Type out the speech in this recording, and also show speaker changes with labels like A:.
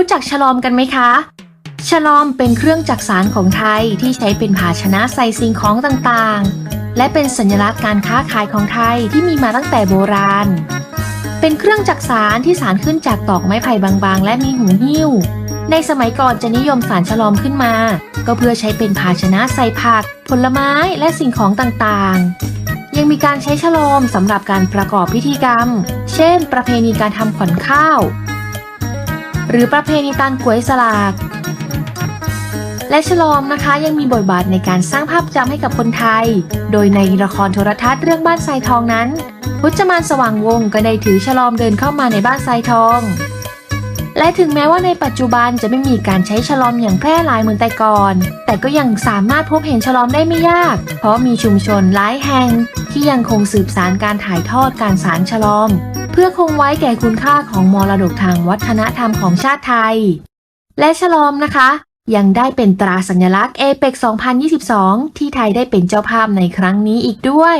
A: รู้จักฉลอมกันไหมคะฉลอมเป็นเครื่องจักสานของไทยที่ใช้เป็นภาชนะใส่สิ่งของต่างๆ และเป็นสัญลักษณ์การค้าขายของไทยที่มีมาตั้งแต่โบราณ เป็นเครื่องจักสานที่สานขึ้นจากตอกไม้ไผ่บางๆ และมีหูหิ้ว ในสมัยก่อนจะนิยมสารฉลอมขึ้นมา ก็เพื่อใช้เป็นภาชนะใส่ผัก ผลไม้และสิ่งของต่างๆ ยังมีการใช้ฉลอมสำหรับการประกอบพิธีกรรม เช่น ประเพณีการทำขวัญข้าว หรือประเพณีการกวยสลาก และฉลอมนะคะยังมีบทบาทในการสร้างภาพจำให้กับคนไทย โดยในละครโทรทัศน์เรื่องบ้านทรายทองนั้นพจมานสว่างวงศ์ก็ได้ถือฉลอมเดินเข้ามาในบ้านทรายทอง และถึงแม้ว่าในปัจจุบันจะไม่มีการใช้ฉลอมอย่างแพร่หลายเหมือนแต่ก่อน แต่ก็ยังสามารถพบเห็นฉลอมได้ไม่ยาก เพราะมีชุมชนหลายแห่งที่ยังคงสืบสานการถ่ายทอดการสารฉลอม พื่อคงไว้แก่คุณค่าของมรดกทางวัฒนธรรมของชาติไทย และฉลอมนะคะ ยังได้เป็นตราสัญลักษณ์เอเปก2022 ที่ไทยได้เป็นเจ้าภาพในครั้งนี้อีกด้วย